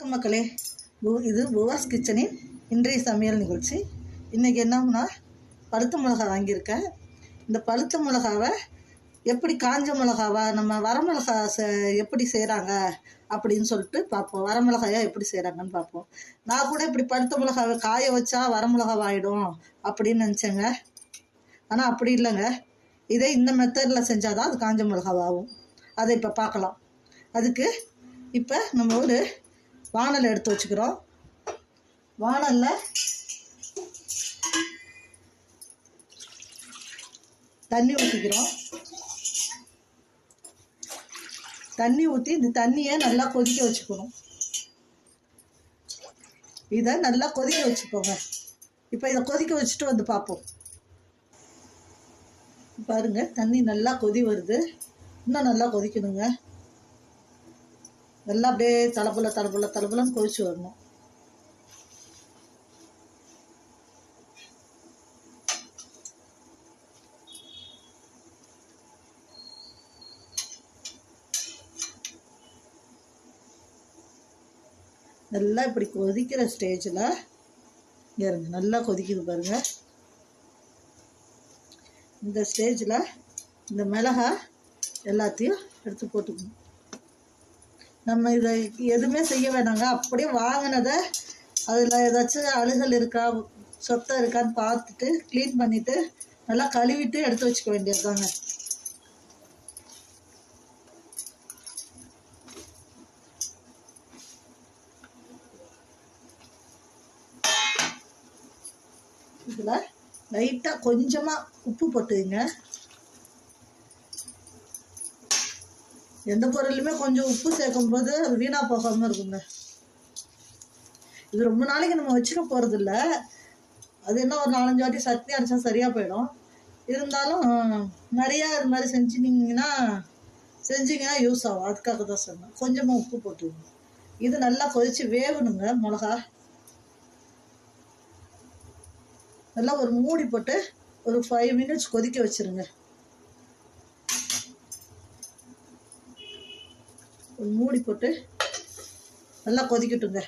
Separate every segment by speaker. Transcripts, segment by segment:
Speaker 1: வணக்கம் மக்களே. பு- இது புவாஸ் கிச்சனின் இன்றைய சமையல் நிகழ்ச்சி. இன்றைக்கி என்னன்னா பழுத்த மிளகா வாங்கியிருக்கேன். இந்த பழுத்த மிளகாவை எப்படி காஞ்ச மிளகாவா நம்ம வரமிளகா செ எப்படி செய்கிறாங்க அப்படின்னு சொல்லிட்டு பார்ப்போம். வரமிளகாயா எப்படி செய்கிறாங்கன்னு பார்ப்போம். நான் கூட இப்படி பழுத்த மிளகாவை காய வச்சா வரமிளகா ஆகிடும் அப்படின்னு நினச்சேங்க. ஆனால் அப்படி இல்லைங்க. இதே இந்த மெத்தடில் செஞ்சால் தான் அது காஞ்ச மிளகாவாகும். அதை இப்போ பார்க்கலாம். அதுக்கு இப்போ நம்ம ஒரு வானல் எடுத்து வச்சுக்கிறோம். வானலில் தண்ணி ஊற்றிக்கிறோம் தண்ணி ஊற்றி இந்த தண்ணியை நல்லா கொதிக்க வச்சுக்கணும். இதை நல்லா கொதிக்க வச்சுக்கோங்க. இப்போ இதை கொதிக்க வச்சுட்டு வந்து பார்ப்போம். பாருங்க தண்ணி நல்லா கொதி வருது. இன்னும் நல்லா கொதிக்கணுங்க. எல்லாம் அப்படியே தலப்புல தலப்புல தலப்புலன்னு கொதிச்சு வரணும். நல்லா இப்படி கொதிக்கிற ஸ்டேஜில் இருங்க நல்லா கொதிக்குது பாருங்க. இந்த ஸ்டேஜில் இந்த மிளகாய் எல்லாத்தையும் எடுத்து போட்டுக்கணும். நம்ம இதை எதுவுமே செய்ய வேணாங்க. அப்படியே வாங்கினதை அதில் ஏதாச்சும் அழுகல் இருக்கா சொத்தை இருக்கான்னு பார்த்துட்டு க்ளீன் பண்ணிவிட்டு நல்லா கழுவிட்டு எடுத்து வச்சுக்க வேண்டியதுதாங்க. இதில் லைட்டாக கொஞ்சமாக உப்பு போட்டுங்க எந்த பொருளுமே கொஞ்சம் உப்பு சேர்க்கும் போது அது வீணாக போகாமல் இருக்குங்க. இது ரொம்ப நாளைக்கு நம்ம வச்சுக்க போகிறதில்ல அது என்ன ஒரு நாலஞ்சு வாட்டி சட்னி அரைச்சா சரியாக போயிடும். இருந்தாலும் நிறையா இது மாதிரி செஞ்சுனீங்கன்னா செஞ்சீங்கன்னா யூஸ் ஆகும். அதுக்காக தான் சொன்னேன். கொஞ்சமாக உப்பு போட்டுருங்க இது நல்லா கொதித்து வேகணுங்க மிளகா. நல்லா ஒரு மூடி போட்டு ஒரு ஃபைவ் மினிட்ஸ் கொதிக்க வச்சிருங்க. ஒரு மூடி போட்டு நல்லா கொதிக்கட்டுங்க.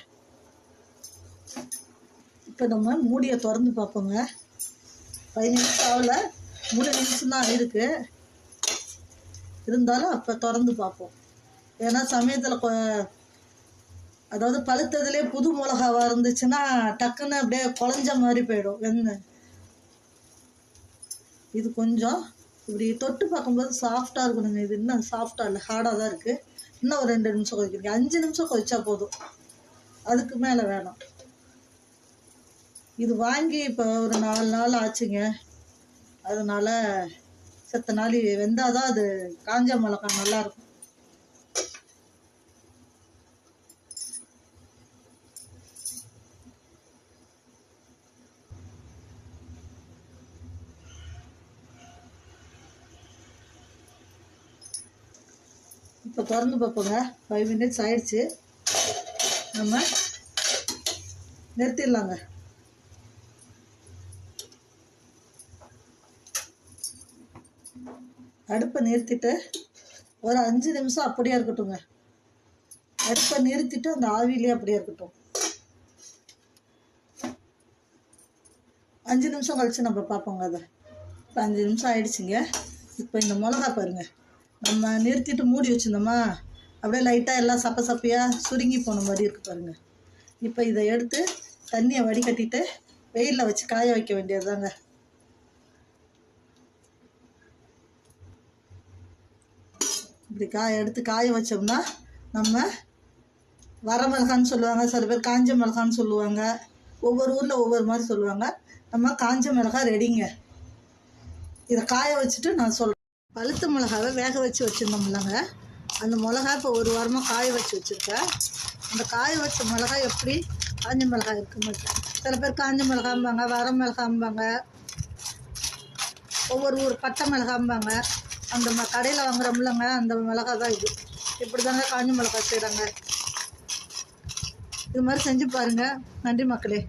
Speaker 1: இப்போ நம்ம மூடியை திறந்து பார்ப்போங்க பதினஞ்சு நிமிஷம் ஆகல மூணு நிமிஷம் தான் இருந்தாலும் அப்போ திறந்து பார்ப்போம் ஏன்னா சமயத்தில் கொ அதாவது பழுத்ததுலேயே புது மிளகாவாக இருந்துச்சுன்னா டக்குன்னு அப்படியே குழஞ்ச மாதிரி போயிடும் வெந்து. இது கொஞ்சம் இப்படி தொட்டு பார்க்கும்போது சாஃப்டாக இருக்கணுங்க. இது இன்னும் சாஃப்டாக இல்லை ஹார்டாக தான் இருக்குது இன்னும் ஒரு ரெண்டு நிமிஷம் கொதிக்கிறீங்க அஞ்சு நிமிஷம் கொதிச்சா போதும். அதுக்கு மேலே வேணாம். இது வாங்கி இப்போ ஒரு நாலு நாள் ஆச்சுங்க. அதனால செத்த நாள் வெந்தாதான் அது காஞ்ச மிளகா நல்லாயிருக்கும் இப்போ திறந்து பார்ப்போங்க ஃபைவ் மினிட்ஸ் ஆயிடுச்சு. நம்ம நிறுத்திடலாங்க. அடுப்பை நிறுத்திட்டு ஒரு அஞ்சு நிமிஷம் அப்படியே இருக்கட்டுங்க அடுப்பை நிறுத்திட்டு அந்த ஆவிலே அப்படியே இருக்கட்டும். அஞ்சு நிமிஷம் கழிச்சு நம்ம பார்ப்போங்க அதை. இப்போ அஞ்சு நிமிஷம் ஆயிடுச்சுங்க. இப்போ இந்த மிளகா பாருங்கள் நம்ம நிறுத்திட்டு மூடி வச்சிருந்தோமா? அப்படியே லைட்டாக எல்லாம் சப்ப சப்பையாக சுருங்கி போன மாதிரி இருக்குது பாருங்கள் இப்போ இதை எடுத்து தண்ணியை வடிகட்டிட்டு வெயிலில் வச்சு காய வைக்க வேண்டியது தாங்க இப்படி காய எடுத்து காய வச்சோம்னா நம்ம வர மிளகான்னு சொல்லுவாங்க சில பேர் காஞ்ச மிளகான்னு சொல்லுவாங்க. ஒவ்வொரு ஊரில் ஒவ்வொரு மாதிரி சொல்லுவாங்க. நம்ம காஞ்ச மிளகா ரெடிங்க இதை காய வச்சுட்டு நான் சொல்கிறேன் பழுத்த மிளகாவை வேக வச்சு வச்சுருந்தோம்லங்க அந்த மிளகா இப்போ ஒரு வாரமாக காய வச்சு வச்சுருக்கேன். அந்த காய வச்ச மிளகா எப்படி காஞ்ச மிளகாய் இருக்குன்னு சில பேர் காஞ்ச மிளகாம்பாங்க வர மிளகாம்பாங்க. ஒவ்வொரு ஊர் பட்டை மிளகாம்பாங்க. அந்த ம கடையில் வாங்குறோம்லங்க அந்த மிளகா தான் இது. இப்படி தாங்க காஞ்ச மிளகா செய்கிறாங்க இது மாதிரி செஞ்சு பாருங்கள் நன்றி மக்களே.